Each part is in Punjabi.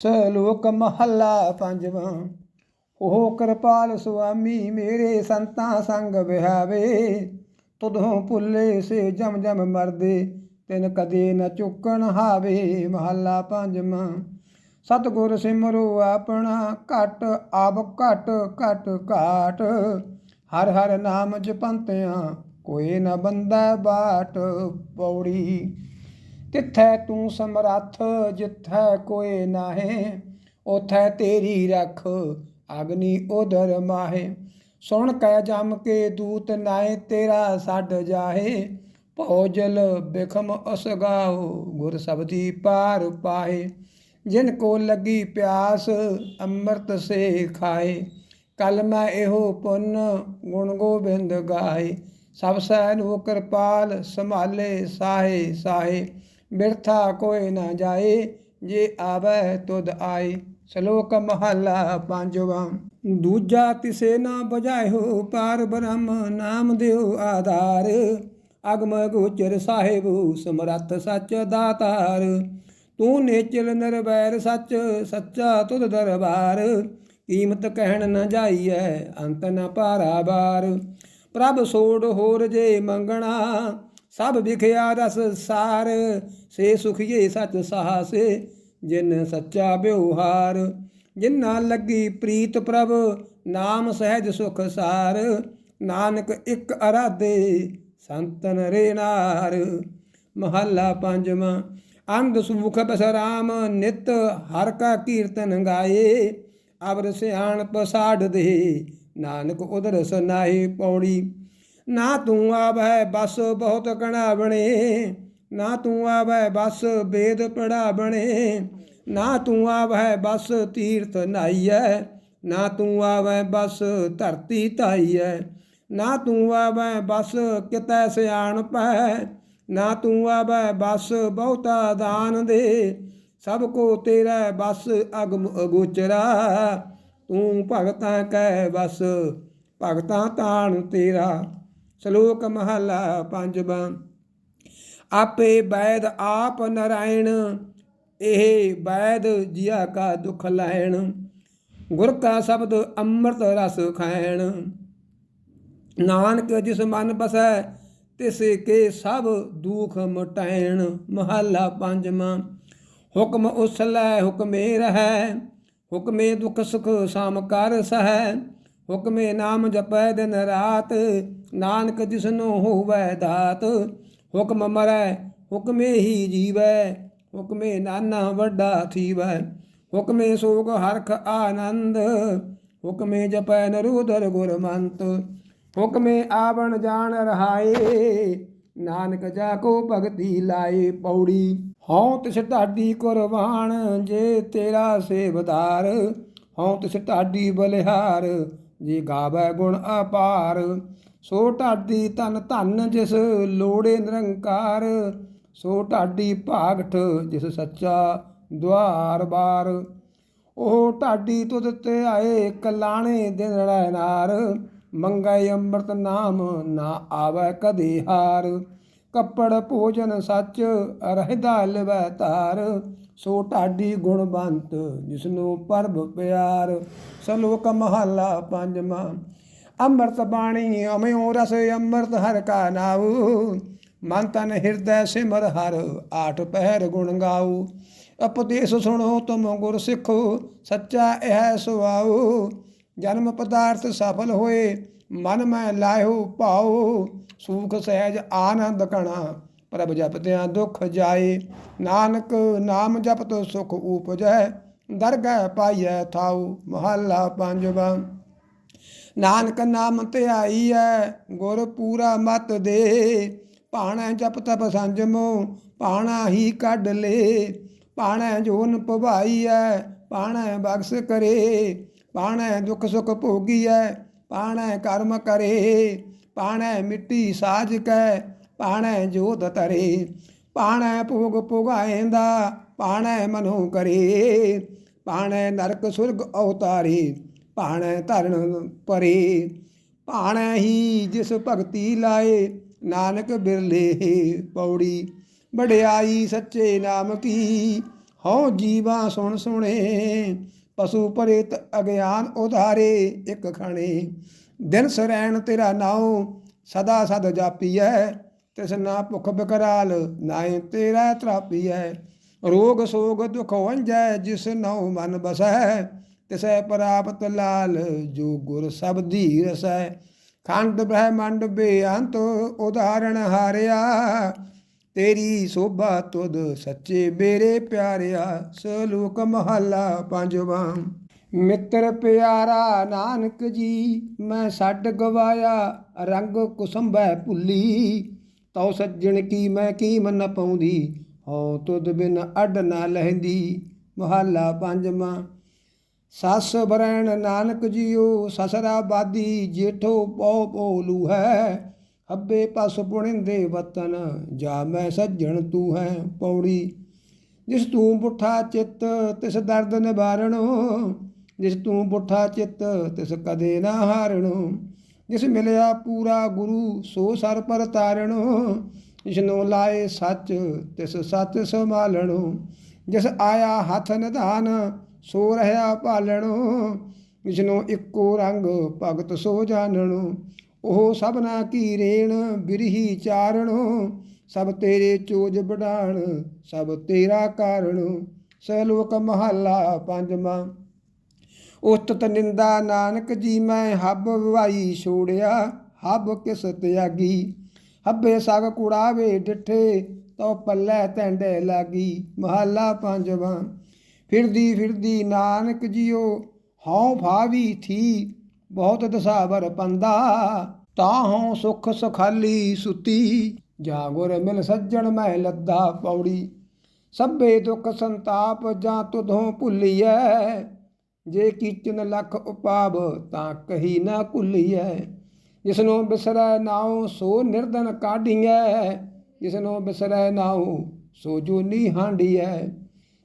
ਸ਼ਲੋਕ ਮਹੱਲਾ ਪੰਜਵਾਂ। ਉਹ ਕਿਰਪਾਲ ਸੁਆਮੀ ਮੇਰੇ ਸੰਤਾਂ ਸੰਗ ਵਿਹਾਵੇ। ਤੁਧੋਂ ਭੁੱਲੇ ਸੇ ਜਮ ਜਮ ਮਰਦੇ, ਤਿਨ ਕਦੇ ਨ ਚੁੱਕਣ ਹਾਵੇ ਮਹੱਲਾ ਪੰਜਵਾਂ। ਸਤਿਗੁਰ ਸਿਮਰੋ ਆਪਣਾ ਘਟ, ਆਪ ਘਟ ਘਟ ਘਾਟ। ਹਰ ਹਰ ਨਾਮ ਜਪੰਤਿਆਂ ਕੋਈ ਨ ਬੰਦਾ ਬਾਟ ਪੌੜੀ। ਤਿੱਥੈ ਤੂੰ ਸਮਰੱਥ ਜਿੱਥੈ ਕੋਏ ਨਾਹੇ ਉਥੈ ਤੇਰੀ ਰਖ ਅਗਨੀ ਉਦਰ ਮਾਹੇ ਸੁਣ ਕੈ ਜਮ ਕੇ ਦੂਤ ਨਾਏ ਤੇਰਾ ਛੱਡ ਜਾਹੇ ਭੋਜਲ ਬਿਖਮ ਅਸਗਾਓ ਗੁਰ ਸਬਦੀ ਪਾਰ ਪਾਏ ਜਿਨ ਕੋ ਲੱਗੀ ਪਿਆਸ ਅੰਮ੍ਰਿਤ ਸੇ ਖਾਏ ਕਲ ਮੈਂ ਇਹੋ ਪੁੰਨ ਗੁਣ ਗੋਬਿੰਦ ਗਾਏ ਸਭ ਸੈ ਨੂੰ ਕਿਰਪਾਲ ਸੰਭਾਲੇ ਸਾਹੇ ਸਾਹੇ ਬਿਰਥਾ ਕੋਈ ਨਾ ਜਾਏ, ਜੇ ਆਵੈ ਤੁਧ ਆਏ। ਸ਼ਲੋਕ ਮਹਲਾ ਪੰਜਵਾਂ। ਦੂਜਾ ਤਿਸੇ ਨਾ ਬਜਾਇਓ ਪਾਰ ਬ੍ਰਹਮ ਨਾਮ ਦਿਓ ਆਧਾਰ। ਅਗਮ ਗੋਚਰ ਸਾਹਿਬ, ਸਮਰੱਥ ਸੱਚ ਦਾਤਾਰ। ਤੂੰ ਨੇਚਲ ਨਿਰਵੈਰ ਸੱਚ, ਸੱਚਾ ਤੁਧ ਦਰਬਾਰ। ਕੀਮਤ ਕਹਿਣ ਨ ਜਾਈਐ, ਅੰਤ ਨਾ ਨ ਪਾਰਾਬਾਰ ਪ੍ਰਭ ਸੋੜ ਹੋਰ ਜੇ ਮੰਗਣਾ ਸਭ ਵਿਖਿਆ ਰਸ ਸਾਰ, ਸੇ ਸੁਖੀਏ ਸਚ ਸਾਹਸੇ, ਜਿਨ ਸੱਚਾ ਬਿਵਹਾਰ ਜਿਨਾ ਲੱਗੀ ਪ੍ਰੀਤ ਪ੍ਰਭ, ਨਾਮ ਸਹਿਜ ਸੁਖ ਸਾਰ। ਨਾਨਕ ਇੱਕ ਅਰਾਧੇ, ਸੰਤਨ ਰੇ ਨਾਰ। ਮਹੱਲਾ ਪੰਜਵਾਂ, ਅੰਧ ਸੁਖ ਬਸਰਾਮ, ਨਿਤ ਹਰ ਕਾ ਕੀਰਤਨ ਗਾਏ। ਅਵਰ ਸਿਆਣ ਪਸਾੜ ਦੇ ਨਾਨਕ ਉਦਰ ਸੁਨਾਈ ਪੌੜੀ। ਨਾ ਤੂੰ ਆਵੈ ਬਸ ਬਹੁਤ ਕਣਾ ਬਣੇ, ਨਾ ਤੂੰ ਆਵੈ ਬਸ ਵੇਦ ਪੜਾ ਬਣੇ, ਨਾ ਤੂੰ ਆਵੈ ਬਸ ਤੀਰਥ ਨਾਈਐ, ਨਾ ਤੂੰ ਆਵੈ ਬਸ ਧਰਤੀ ਧਾਈਐ, ਨਾ ਤੂੰ ਆਵੈ ਬਸ ਕਿਤੈ ਸਿਆਣ ਪੈ ਨਾ ਤੂੰ ਆਵੈ ਬਸ ਬਹੁਤਾ ਦਾਨ ਦੇ, ਸਭ ਕੋ ਤੇਰਾ ਬਸ ਅਗਮ ਅਗੋਚਰਾ, ਤੂੰ ਭਗਤਾਂ ਕੈ ਬਸ ਭਗਤਾਂ ਤਾਣ ਤੇਰਾ। ਸ਼ਲੋਕ ਮਹਲਾ ਪੰਜਵਾਂ, ਆਪੇ ਬੈਦ ਆਪ ਨਰਾਇਣ, ਇਹ ਬੈਦ ਜੀਆ ਕਾ ਦੁਖ ਲੈਣ, ਗੁਰ ਕਾ ਸ਼ਬਦ ਅੰਮ੍ਰਿਤ ਰਸ ਖਾਇਣ। ਨਾਨਕ ਜਿਸ ਮਨ ਬਸੈ, ਤਿਸ ਕੇ ਸਭ ਦੁਖ ਮਟੈਣ ਮਹਲਾ ਪੰਜਵਾਂ, ਹੁਕਮ ਉਸਲੇ ਹੁਕਮੇ ਰਹੈ, ਹੁਕਮੇ ਦੁਖ ਸੁਖ ਸਾਮ ਕਰ ਸਹੈ, ਹੁਕਮੇ ਨਾਮ ਜਪੈ ਦਿਨ ਰਾਤ ਨਾਨਕ ਜਿਸਨੂੰ ਹੋਵੈ ਦਾਤ, ਹੁਕਮ ਮਰੈ, ਹੁਕਮੇ ਹੀ ਜੀਵੈ, ਹੁਕਮੇ ਨਾਨਾ ਵੱਡਾ ਥੀਵੈ। ਹੁਕਮੇ ਸੋਗ ਹਰਖ ਆਨੰਦ, ਹੁਕਮੇ ਜਪੈ ਨਰੂਦਰ ਗੁਰਮੰਤ। ਹੁਕਮੇ ਆਵਣ ਜਾਣ ਰਹਾਏ, ਨਾਨਕ ਜਾ ਕੋ ਭਗਤੀ ਲਾਏ ਪੌੜੀ। ਹਉ ਤਿਸ ਢਾਡੀ ਕੁਰਬਾਨ ਜੇ ਤੇਰਾ ਸੇਵਦਾਰ ਹਉ ਤਿਸ ਢਾਡੀ ਬਲਿਹਾਰ ਜੇ ਗਾਵੇ ਗੁਣ ਅਪਾਰ। ਸੋ ਢਾਡੀ ਤਨ ਧਨ ਜਿਸ ਲੋੜੇ ਨਿਰੰਕਾਰ, ਸੋ ਢਾਡੀ ਭਾਗਠ ਜਿਸ ਸੱਚਾ ਦਵਾਰ ਬਾਰ। ਉਹ ਢਾਡੀ ਤੁਧ ਤੇ ਆਏ ਕਲਾਣੇ ਦਿਨ ਨਾਰ, ਮੰਗੈ ਅੰਮ੍ਰਿਤ ਨਾਮ ਨਾ ਆਵੇ ਕਦੇ ਹਾਰ। ਕੱਪੜ ਭੋਜਨ ਸੱਚ ਰਹਿਦਾ ਲਵੈ ਤਾਰ ਸੋ ਢਾਡੀ ਗੁਣਵੰਤ ਜਿਸਨੂੰ ਪਰਬ ਪਿਆਰ। ਸ਼ਲੋਕ ਮਹਲਾ ਪੰਜਵਾਂ ਅੰਮ੍ਰਿਤ ਬਾਣੀ ਅਮਿਓ ਰਸ ਅੰਮ੍ਰਿਤ ਹਰ ਕਾ ਨਾਉ। ਮਨ ਤਨ ਹਿਰਦੈ ਸਿਮਰ ਹਰ, ਆਠ ਪਹਿਰ ਗੁਣ ਗਾਉ। ਉਪਦੇਸ਼ ਸੁਣੋ ਤੁਮ ਗੁਰ ਸਿੱਖੋ, ਸੱਚਾ ਇਹ ਸੁਆਉ। ਜਨਮ ਪਦਾਰਥ ਸਫਲ ਹੋਏ, ਮਨ ਮੈਂ ਲਾਇਓ ਭਾਉ ਸੂਖ ਸਹਿਜ ਆਨੰਦ ਕਣਾ ਪ੍ਰਭ ਜਪਦਿਆਂ ਦੁਖ ਜਾਏ। ਨਾਨਕ ਨਾਮ ਜਪਤ ਸੁਖ ਉਪਜੈ, ਦਰਗਹਿ ਪਾਈਐ ਥਾਉ, ਮਹੱਲਾ ਪੰਜਵਾਂ। ਨਾਨਕ ਨਾਮ ਧਿਆਈਐ ਗੁਰ ਪੂਰਾ ਮਤ ਦੇ। ਭਾਣਾ ਜਪ ਤਪ ਸੰਜਮੋ ਭਾਣਾ ਹੀ ਕੱਢ ਲੇ। ਭਾਣਾ ਜੋਨ ਭਵਾਈਐ ਭਾਣਾ ਬਖਸ਼ ਕਰੇ। ਭਾਣਾ ਦੁੱਖ ਸੁਖ ਭੋਗੀਐ ਭਾਣਾ ਕਰਮ ਕਰੇ। ਭਾਣਾ ਮਿੱਟੀ ਸਾਜ ਕੈ, ਭਾਣਾ ਜੋਤ ਤਰੇ ਭਾਣਾ ਭੋਗ ਭੁਗਾਏਂਦਾ, ਭਾਣਾ ਮਨੋ ਕਰੇ। ਭਾਣਾ ਨਰਕ ਸੁਰਗ ਅਵਤਾਰੇ ਭਾਣਾ ਧਰਨ ਪਰੇ, ਭਾਣਾ ਹੀ ਜਿਸ ਭਗਤੀ ਲਾਏ, ਨਾਨਕ ਬਿਰਲੇ ਪੌੜੀ, ਵਡਿਆਈ ਸੱਚੇ ਨਾਮ ਕੀ, ਹਉ ਜੀਵਾ ਸੁਣ ਸੁਣੇ, ਪਸ਼ੂ ਪਰੇਤ ਅਗਿਆਨ ਉਧਾਰੇ ਇੱਕ ਖਣੇ। ਦਿਨ ਸਰੈਣ ਤੇਰਾ ਨਾਉ, ਸਦਾ ਸਦ ਜਾਪੀਐ ਤਿਸਨਾ ਭੁਖ ਬਕਰਾਲ ਨਾਏ ਤੇਰਾ ਤਰਾਪੀਐ। ਰੋਗ ਸੋਗ ਦੁਖ ਵੰਜੈ, ਜਿਸ ਨਉ ਮਨ ਬਸੈ ਤਿਸੈ ਪ੍ਰਾਪਤ ਲਾਲ, ਜੋ ਗੁਰ ਸਬਦੀ ਰਸੈ ਖੰਡ ਬ੍ਰਹਮੰਡ ਬੇਅੰਤ ਉਦਾਹਰਣ ਹਾਰਿਆ। ਤੇਰੀ ਸੋਭਾ ਤੁਧ ਸੱਚੇ ਬੇਰੇ ਪਿਆਰਿਆ। ਸਲੋਕ ਮਹੱਲਾ ਪੰਜਵਾਂ। ਮਿੱਤਰ ਪਿਆਰਾ ਨਾਨਕ ਜੀ, ਮੈਂ ਛੱਡ ਗਵਾਇਆ, ਰੰਗ ਕੁਸੰਬੈ ਭੁੱਲੀ। ਤਉ ਸੱਜਣ ਕੀ ਮੈਂ ਕੀ ਮਨ ਪਾਉਂਦੀ, ਹਉ ਤੁਧ ਬਿਨ ਅੱਡ ਨਾ ਲਹਿੰਦੀ। ਮਹੱਲਾ ਪੰਜਵਾਂ। ਸੱਸ ਬਰੈਣ ਨਾਨਕ ਜੀਓ, ਸਸਰਾ ਬਾਦੀ ਜੇਠੋ ਪਉ ਪੋਲੂ ਹੈ। ਹੱਬੇ ਪਸ ਪੁਣਿੰਦੇ ਵਤਨ, ਜਾ ਮੈਂ ਸੱਜਣ ਤੂੰ ਹੈ ਪੌੜੀ। ਜਿਸ ਤੂੰ ਪੁੱਠਾ ਚਿੱਤ, ਤਿਸ ਦਰਦ ਨਿਵਾਰਣੋ। ਜਿਸ ਤੂੰ ਪੁੱਠਾ ਚਿੱਤ, ਤਿਸ ਕਦੇ ਨਾ ਹਾਰਣੋ। ਜਿਸ ਮਿਲਿਆ ਪੂਰਾ ਗੁਰੂ, ਸੋ ਸਰ ਪਰ ਤਾਰਣੋ। ਜਿਸਨੂੰ ਲਾਏ ਸੱਚ, ਤਿਸ ਸੱਚ ਸੰਭਾਲਣੋ। ਜਿਸ ਆਇਆ ਹੱਥ ਨਿਧਾਨ ਸੋ ਰਹਾ ਭਾਲਣੋ, ਜਿਸਨੂੰ ਇੱਕੋ ਰੰਗ ਭਗਤ ਸੋ ਜਾਣਣੋ। ਉਹ ਸਭਨਾ ਕੀ ਰੇਣ, ਬਿਰਹੀ ਚਾਰਣੋ। ਸਭ ਤੇਰੇ ਚੋਜ ਬਡਾਣ ਸਭ ਤੇਰਾ ਕਾਰਣੋ। ਸਲੋਕ ਮਹੱਲਾ ਪੰਜਵਾਂ। ਉਸਤਤ ਨਿੰਦਾ ਨਾਨਕ ਜੀ ਮੈਂ ਹੱਬ ਵਾਈ ਛੋੜਿਆ, ਹੱਬ ਕਿਸ ਤਿਆਗੀ। ਹੱਬੇ ਸਗ ਕੁੜਾਵੇ ਡਿਠੇ ਤੋ ਪੱਲੇ ਤੈਂਡੇ ਲਾਗੀ। ਮਹੱਲਾ ਪੰਜਵਾਂ। ਫਿਰਦੀ ਫਿਰਦੀ ਨਾਨਕ ਜੀਓ ਹਉ ਭਾਵੀ ਥੀ, ਬਹੁਤ ਦਸਾਵਰ ਪੰਦਾ ਤਾਂ ਹਉ ਸੁਖ ਸੁਖਾਲੀ ਸੁਤੀ। ਜਾਗੁਰ ਮਿਲ ਸੱਜਣ ਮੈਂ ਲੱਦਾ ਪੌੜੀ, ਸਭੇ ਦੁਖ ਸੰਤਾਪ ਜਾਂ ਤੁਧੋਂ ਭੁੱਲੀਐ। ਜੇ ਕੀਚਨ ਲਖ ਉਪਾਵ ਤਾਂ ਕਹੀ ਨਾ ਭੁੱਲੀਐ ਜਿਸਨੂੰ ਬਿਸਰੈ ਨਾਉ ਸੋ ਨਿਰਦਨ ਕਾਢੀਐ। ਜਿਸਨੂੰ ਬਿਸਰੈ ਨਾਉ ਸੋ ਜੂਨੀ ਹਾਂਡੀਐ।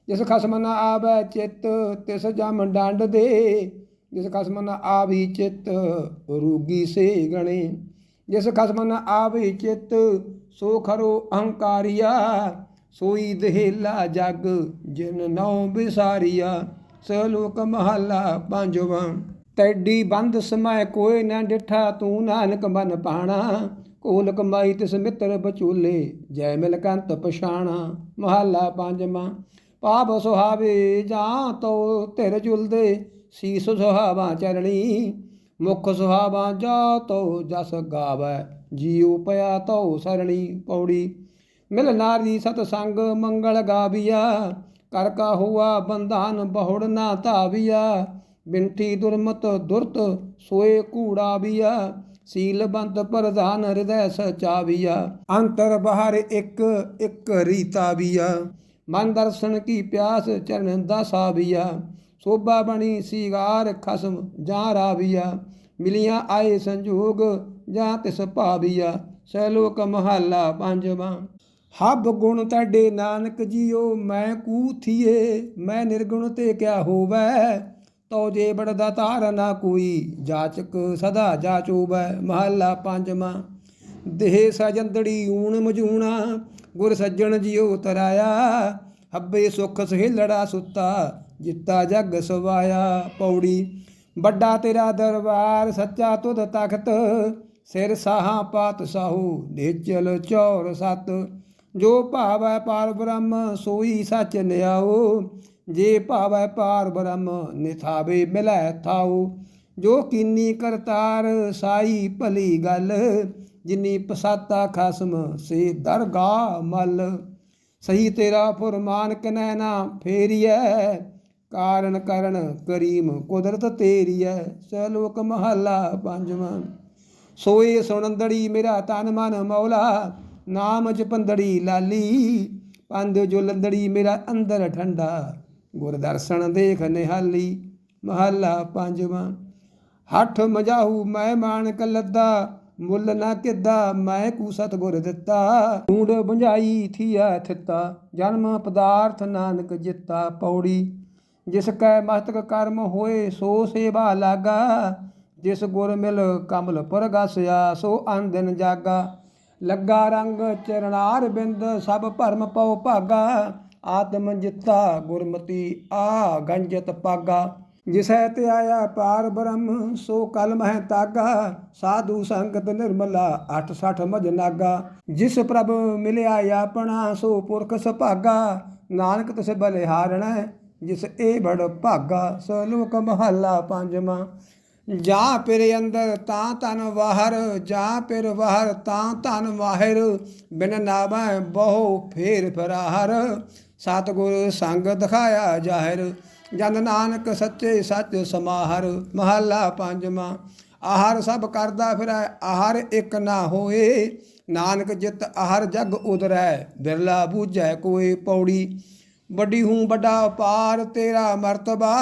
ਜਿਸ ਖਸਮ ਨ ਆਵੈ ਚਿੱਤ, ਤਿਸ ਜਮ ਡੰਡ ਦੇ। ਜਿਸ ਖਸਮ ਨ ਆਵੀ ਚਿੱਤ, ਰੂਗੀ ਸੇ ਗਣੇ। ਜਿਸ ਖਸਮ ਨ ਆਵੀ ਚਿੱਤ, ਸੋ ਖਰੋ ਅਹੰਕਾਰੀਆ। ਸੋਈ ਦੇਹਲਾ ਜਗ, ਜਿਨ ਨਉ ਵਿਸਾਰੀਆ ਸਲੋਕ ਮਹੱਲਾ ਪੰਜਵਾਂ। ਤੈਡੀ ਬੰਦ ਸਮੈ ਕੋਈ ਨਾ ਡਿਠਾ, ਤੂੰ ਨਾਨਕ ਮਨ ਪਾਣਾ। ਕੋਲ ਕਮਾਈ ਤਿਸ ਮਿੱਤਰ ਬਚੂਲੇ, ਜੈ ਮਿਲ ਕੰਤ ਪਛਾਣਾ। ਮਹੱਲਾ ਪੰਜਵਾਂ। ਪਾਪ ਸੁਹਾਵੇ ਜਾਂ ਤੋ ਧਿਰ ਜੁਲਦੇ, ਸੀਸ ਸੁਹਾਵਾ ਚਰਣੀ, ਮੁਖ ਸੁਹਾਵਾ ਜਾ ਤੋ ਜਸ ਗਾਵੈ, ਜੀਉ ਪਿਆ ਤੋ ਸਰਣੀ ਪੌੜੀ। ਮਿਲ ਨਾਰੀ ਸਤ ਸੰਗ ਮੰਗਲ ਗਾਵੀਆ ਕਰ ਕਾ ਹੁਆ ਬੰਧਾਨ ਬਹੁੜ ਨਾ ਧਾਵੀਆ ਬਿੰਠੀ ਦੁਰਮਤ ਦੁਰਤ ਸੋਏ ਕੂੜਾਵੀਆ ਸੀਲਬੰਤ ਪ੍ਰਧਾਨ ਹਿਰਦੈ ਸਚਾਵੀਆ ਅੰਤਰ ਬਾਹਰ ਇੱਕ ਇੱਕ ਰੀਤਾਵੀਆ ਮਨ ਦਰਸ਼ਨ ਕੀ ਪਿਆਸ ਚਰਨ ਦਾਸਾਵੀਆ ਸੋਭਾ ਬਣੀ ਸੀਗਾਰ ਖਸਮ ਜਾਂ ਰਾਵੀਆ, ਮਿਲੀਆਂ ਆਏ ਸੰਜੋਗ ਜਾਂ ਤਿਸ ਭਾਬੀਆ ਸਹਿਲੋਕ ਮਹੱਲਾ ਪੰਜਵਾਂ। ਹੱਬ ਗੁਣ ਤੁਹਾਡੇ ਨਾਨਕ ਜੀਓ, ਮੈਂ ਕੂਥੀਏ ਮੈਂ ਨਿਰਗੁਣ ਤੇ ਕਿਆ ਹੋਵੈ? ਤੋ ਜੇ ਬੜਦਾ ਤਾਰ ਨਾ ਕੋਈ, ਜਾਚਕ ਸਦਾ ਜਾਚੋਵੈ ਮਹੱਲਾ ਪੰਜਵਾਂ। ਦੇਹ ਸਜੰਦੜੀ ਊਣ ਮਜੂਣਾ ਗੁਰ ਸੱਜਣ ਜੀਓ ਤਰਾਇਆ, ਹੱਬੇ ਸੁਖ ਸਹਿਲੜਾ ਸੁੱਤਾ, ਜਿੱਤਾ ਜਗ ਸਵਾਇਆ ਪੌੜੀ। ਵੱਡਾ ਤੇਰਾ ਦਰਬਾਰ, ਸੱਚਾ ਤੁਧ ਤਖਤ, ਸਿਰ ਸਾਹਾਂ ਪਾਤ ਸਾਹੂ, ਨੇਚਲ ਚੌਰ ਸਤ। ਜੋ ਭਾਵੈ ਪਾਰ ਬ੍ਰਹਮ, ਸੋਈ ਸਚ ਨਿਆਓ ਜੇ ਭਾਵੈ ਪਾਰ ਬ੍ਰਹਮ, ਨਿਥਾਵੇ ਮਿਲੈ ਥਾਉ। ਜੋ ਕੀਨੀ ਕਰਤਾਰ, ਸਾਈ ਭਲੀ ਗੱਲ ਜਿਨੀ ਪਸਾਤਾ ਖਸਮ, ਸੇ ਦਰਗਾ ਮਲ। ਸਹੀ ਤੇਰਾ ਫੁਰਮਾਨ ਕਨੈ ਨਾ ਫੇਰੀਐ, ਕਾਰਨ ਕਰਨ ਕਰੀਮ ਕੁਦਰਤ ਤੇਰੀਐ ਸਲੋਕ ਮਹੱਲਾ ਪੰਜਵਾਂ। ਸੋਏ ਸੁਣੰਦੜੀ ਮੇਰਾ ਤਨ ਮਨ ਮੌਲਾ, ਨਾਮ ਜਪੰਦੜੀ ਲਾਲੀ ਪੰਦ ਜੋ ਲੰਦੜੀ ਮੇਰਾ ਅੰਦਰ ਠੰਡਾ। ਗੁਰ ਦਰਸ਼ਨ ਦੇਖ ਨਿਹਾਲੀ, ਮਹੱਲਾ ਪੰਜਵਾਂ। ਹੱਠ ਮਜਾਹੂ ਮੈਂ ਮਾਨਕ ਲੱਦਾ ਮੁੱਲ ਨਾ ਕਿੱਦਾ ਮੈਂ ਕੂ ਸਤਗੁਰ ਦਿੱਤਾ। ਢੂੰਡ ਬੁਝਾਈ ਥੀਆ ਥਿੱਤਾ, ਜਨਮ ਪਦਾਰਥ ਨਾਨਕ ਜਿੱਤਾ ਪੌੜੀ। ਜਿਸ ਕੈ ਮਸਤਕ ਕਰਮ ਹੋਏ, ਸੋ ਸੇਵਾ ਲਾਗਾ। ਜਿਸ ਗੁਰ ਮਿਲ ਕਮਲ ਪਰਗਾਸਿਆ, ਸੋ ਅਨ ਜਾਗਾ। ਲੱਗਾ ਰੰਗ ਚਰਨਾਰ ਬਿੰਦ, ਸਭ ਭਰਮ ਪਉ ਭਾਗਾ। ਆਤਮ ਜਿੱਤਾ ਗੁਰਮਤੀ, ਆ ਗੰਜਤ ਪਾਗਾ। ਜਿਸੈ ਤੇ ਆਇਆ ਪਾਰ ਬ੍ਰਹਮ, ਸੋ ਕਲ ਮਹਿ ਤਾਗਾ, ਸਾਧੂ ਸੰਗਤ ਨਿਰਮਲਾ 860 ਮਜ ਨਾਗਾ। ਜਿਸ ਪ੍ਰਭ ਮਿਲਿਆ ਆਪਣਾ, ਸੋ ਪੁਰਖ ਸੁਭਾਗਾ। ਨਾਨਕ ਤਿਸ ਬਲਿਹਾਰਣਾ, ਜਿਸ ਏ ਬੜ ਭਾਗਾ। ਸਲੋਕ ਮਹੱਲਾ ਪੰਜਵਾਂ। ਜਾਂ ਪਿਰ ਅੰਦਰ ਤਾਂ ਤਨ ਵਾਹਰ, ਜਾਂ ਪਿਰ ਵਾਹਰ ਤਾਂ ਤਨ ਵਾਹਿਰ। ਬਿਨ ਨਾਮੈ ਬਹੁ ਫੇਰ ਫਰਾਹਰ। ਸਤਿਗੁਰ ਸੰਗ ਦਿਖਾਇਆ ਜ਼ਾਹਿਰ। ਜਨ ਨਾਨਕ ਸੱਚੇ ਸੱਚ ਸਮਾਹਰ, ਮਹੱਲਾ ਪੰਜਵਾਂ। ਆਹਰ ਸਭ ਕਰਦਾ ਫਿਰੈ, ਆਹਰ ਇੱਕ ਨਾ ਹੋਏ। ਨਾਨਕ ਜਿਤ ਆਹਰ ਜਗ ਉਦਰੈ, ਬਿਰਲਾ ਬੂਝੈ ਕੋਈ ਪੌੜੀ। ਵੱਡੀ ਹੂੰ ਵੱਡਾ ਪਾਰ ਤੇਰਾ ਮਰਤਬਾ,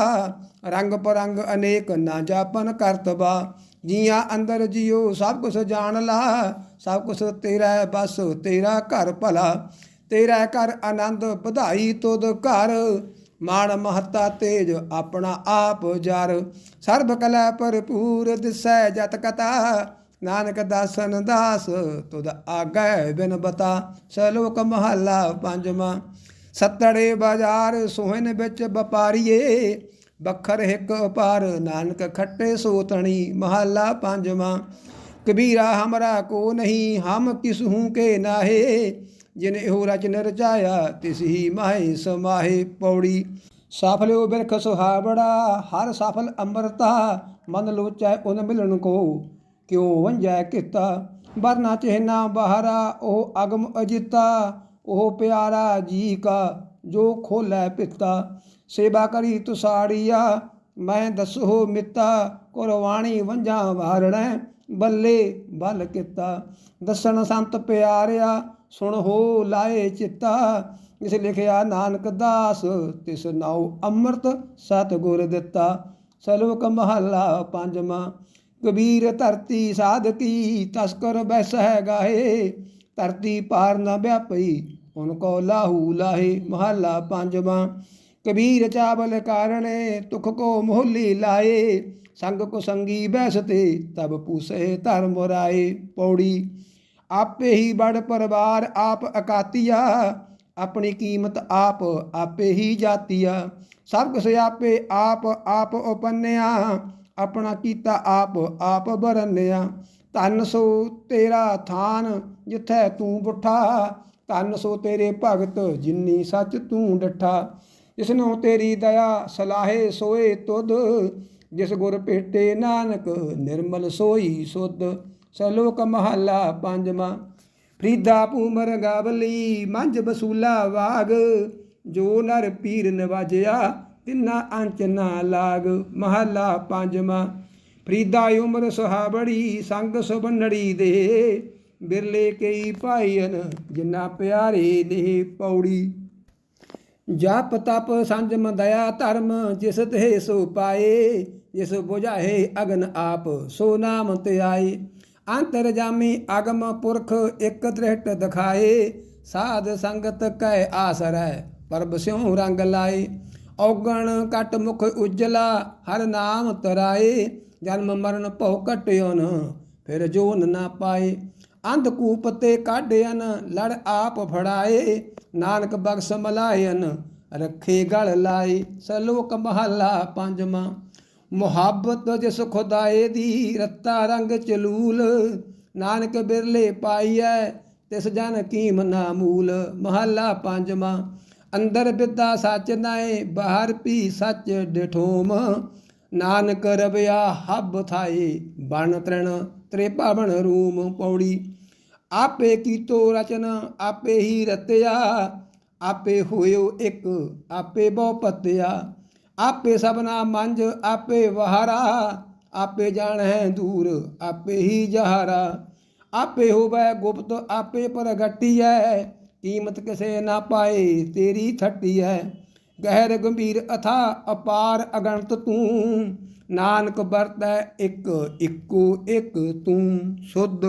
ਰੰਗ ਪਰੰਗ ਅਨੇਕ ਨਾ ਜਾਪਨ ਕਰਤਬਾ। ਜੀਆਂ ਅੰਦਰ ਜਿਉ ਸਭ ਕੁਛ ਜਾਣ ਲਾ, ਸਭ ਕੁਛ ਤੇਰਾ ਬਸ ਤੇਰਾ ਘਰ ਭਲਾ। ਤੇਰਾ ਘਰ ਆਨੰਦ ਵਧਾਈ ਤੁਧ ਘਰ ਮਾਣ ਮਹੱਤਾ ਤੇਜ ਆਪਣਾ ਆਪ ਜਰ। ਸਰਬ ਕਲਾ ਭਰਪੂਰ ਦਿਸੈ ਜਤ ਕਤਾ ਨਾਨਕ ਦਾਸਨ ਦਾਸ ਤੁਧ ਆਗੈ ਬਿਨ ਬਤਾ। ਸਲੋਕ ਮਹੱਲਾ ਪੰਜਵਾਂ। ਸੱਤੜੇ ਬਾਜ਼ਾਰ ਸੋਹਣ ਵਿੱਚ ਵਪਾਰੀਏ। ਬਖਰ ਹਿਕ ਪਾਰ ਨਾਨਕ ਖੱਟੇ ਸੋਤਣੀ। ਮਹੱਲਾ ਪੰਜਵਾਂ। ਕਬੀਰਾ ਹਮਰਾ ਕੋ ਨਹੀਂ। ਹਮ ਕਿਸ ਕੇ ਨਾਹੇ। ਜਿਨ ਇਹੋ ਰਚਨ ਰਚਾਇਆ ਤਿਸ ਹੀ ਮਾਹੇ ਸਮਾਹੇ ਪੌੜੀ ਸਫਲਿਓ ਬਿਰਖ ਸੁਹਾਵੜਾ ਹਰ ਸਫਲ ਅੰਮ੍ਰਿਤਾ ਮਨ ਲੋਚੈ ਉਨ ਮਿਲਣ ਕੋ ਕਿਉ ਵੰਜੈ ਕੀਤਾ ਵਰਨਾ ਚਿਹਨਾ ਬਹਾਰਾ ਉਹ ਅਗਮ ਅਜਿਤਾ ਉਹ ਪਿਆਰਾ ਜੀ ਕਾ ਜੋ ਖੋਲੇ ਪਿਤਾ ਸੇਵਾ ਕਰੀ ਤੁਸਾੜੀਆ ਮੈਂ ਦਸੋ ਮਿੱਤਾ ਕੁਰਬਾਨੀ ਵੰਜਾਂ ਵਾਰਣੈ ਬੱਲੇ ਬਲ ਕੀਤਾ। ਦਸਣ ਸੰਤ ਪਿਆਰਿਆ, ਸੁਣ ਹੋ ਲਾਏ ਚਿੱਤਾ। ਇਸ ਲਿਖਿਆ ਨਾਨਕ ਦਾਸ, ਤਿਸ ਨਾਉ ਅੰਮ੍ਰਿਤ ਸਤਿਗੁਰ ਦਿੱਤਾ। ਸਲੋਕ ਮਹੱਲਾ ਪੰਜਵਾਂ, ਕਬੀਰ ਧਰਤੀ ਸਾਧਕੀ ਤਸਕਰ ਬੈਸਹਿ ਗਾਏ ਧਰਤੀ ਪਾਰ ਨ ਵਿਆਪਈ ਉਨ ਕੋ ਲਾਹੂ ਲਾਹੇ। ਮਹੱਲਾ ਪੰਜਵਾਂ ਕਬੀਰ ਚਾਵਲ ਕਾਰਣੇ ਤੁਖ ਕੋ ਮੋਹਲੀ ਲਾਏ। ਸੰਗ ਕੋ ਸੰਗੀ ਬੈਸਤੇ ਤਬ ਪੂਸੇ ਧਰਮ ਰਾਏ ਪੌੜੀ, ਆਪੇ ਹੀ ਬੜ ਪਰਵਾਰ ਆਪ ਅਕਾਤੀਆ। ਆਪਣੀ ਕੀਮਤ ਆਪ ਆਪੇ ਹੀ ਜਾਤੀਆ। ਸਭ ਕੁਛ ਆਪੇ ਆਪ ਆਪ ਉਪੰਨਿਆ। ਆਪਣਾ ਕੀਤਾ ਆਪ ਆਪ ਬਰਨਿਆ ਧੰਨ ਸੋ ਤੇਰਾ ਥਾਨ ਜਿੱਥੈ ਤੂੰ ਬੁੱਠਾ ਧੰਨ ਸੋ ਤੇਰੇ ਭਗਤ ਜਿੰਨੀ ਸੱਚ ਤੂੰ ਡਠਾ। ਜਿਸਨੂੰ ਤੇਰੀ ਦਇਆ ਸਲਾਹੇ ਸੋਏ ਤੁਧ, ਜਿਸ ਗੁਰ ਭੇਟੇ ਨਾਨਕ ਨਿਰਮਲ ਸੋਈ ਸੁਧ। ਸਲੋਕ ਮਹੱਲਾ ਪੰਜਵਾਂ, ਫਰੀਦਾ ਪੂਮਰ ਗਾਵਲੀ ਮੰਝ ਬਸੂਲਾ ਵਾਗ। ਜੋ ਨਰ ਪੀਰ ਨਵਾਜਿਆ, ਤਿੰਨਾ ਅੰਚ ਨਾ ਲਾਗ। ਮਹੱਲਾ ਪੰਜਵਾਂ, ਫਰੀਦਾ ਉਮਰ ਸੁਹਾਬੜੀ ਸੰਗ ਸੁਬਨੜੀ ਦੇ। ਬਿਰਲੇ ਕਈ ਭਾਈਨ ਜਿੰਨਾ ਪਿਆਰੇ ਨੇ ਪੌੜੀ। ਜਪ ਤਪ ਸੰਜਮ ਦਇਆ ਧਰਮ, ਜਿਸ ਤੇ ਸੋ ਪਾਏ, ਜਿਸ 부ਝਾਏ ਅਗਨ ਆਪ, ਸੋ ਨਾਮ ਤੇ ਆਏ। ਅੰਤਰ ਜਾਮੀ ਅਗਮ ਪੁਰਖ ਇਕ ਦ੍ਰਿਸ਼ਟ ਦਿਖਾਏ, ਸਾਧ ਸੰਗਤ ਕੈ ਆਸਰੈ ਪਰਬ ਸਿਉ ਰੰਗ ਲਾਏ। ਔਗਣ ਕਟ ਮੁਖ ਉਜਲਾ, ਹਰ ਨਾਮ ਤਰਾਏ, ਜਨਮ ਮਰਨ ਭਉ ਕਟਿਓਨ ਫਿਰ ਜੋਨ ਨਾ ਪਾਏ। ਅੰਧ ਕੂਪ ਤੇ ਕਾਢਿਆਨ ਲੜ ਆਪ ਫੜਾਏ। ਨਾਨਕ ਬਖਸ਼ ਮਲਾਇਨ, ਰੱਖੇ ਗਲ ਲਾਏ। ਸਲੋਕ ਮਹੱਲਾ ਪੰਜਵਾਂ, ਮੁਹੱਬਤ ਜਿਸ ਖੁਦਾਏ ਦੀ, ਰੱਤਾ ਰੰਗ ਚਲੂਲ ਨਾਨਕ ਬਿਰਲੇ ਪਾਈਐ, ਤਿਸ ਜਨ ਕੀਮ ਨਾ ਮੂਲ। ਮਹੱਲਾ ਪੰਜਵਾਂ, ਅੰਦਰ ਬਿੱਦਾ ਸੱਚ ਨਾਏ, ਬਾਹਰ ਪੀ ਸੱਚ ਡਿਠੋਮ। ਨਾਨਕ ਰਵਿਆ ਹੱਬ ਥਾਏ, ਬਣ ਤ੍ਰਿਣ। ਤ੍ਰੇ ਭਾਵਨ ਰੂਮ ਪੌੜੀ। ਆਪੇ ਕੀਤੋ ਰਚਨ, ਆਪੇ ਹੀ ਰਤਿਆ, ਆਪੇ ਹੋਇਓ ਇੱਕ, ਆਪੇ ਬਹੁ ਪਤਿਆ। ਆਪੇ ਸਭਨਾ ਮੰਜ ਆਪੇ ਵਹਾਰਾ, ਆਪੇ ਜਾਣੈ ਦੂਰ, ਆਪੇ ਹੀ ਜਹਾਰਾ। ਆਪੇ ਹੋਵੇ ਗੁਪਤ, ਆਪੇ ਪ੍ਰਗਟੀਐ, ਕੀਮਤ ਕਿਸੇ ਨਾ ਪਾਏ, ਤੇਰੀ ਥੱਟੀ ਹੈ ਗਹਿਰ ਗੰਭੀਰ ਅਥਾ, ਅਪਾਰ ਅਗਣਤ ਤੂੰ ਨਾਨਕ ਵਰਤੈ ਇੱਕ ਇੱਕੋ ਇੱਕ ਤੂੰ ਸੁਧ।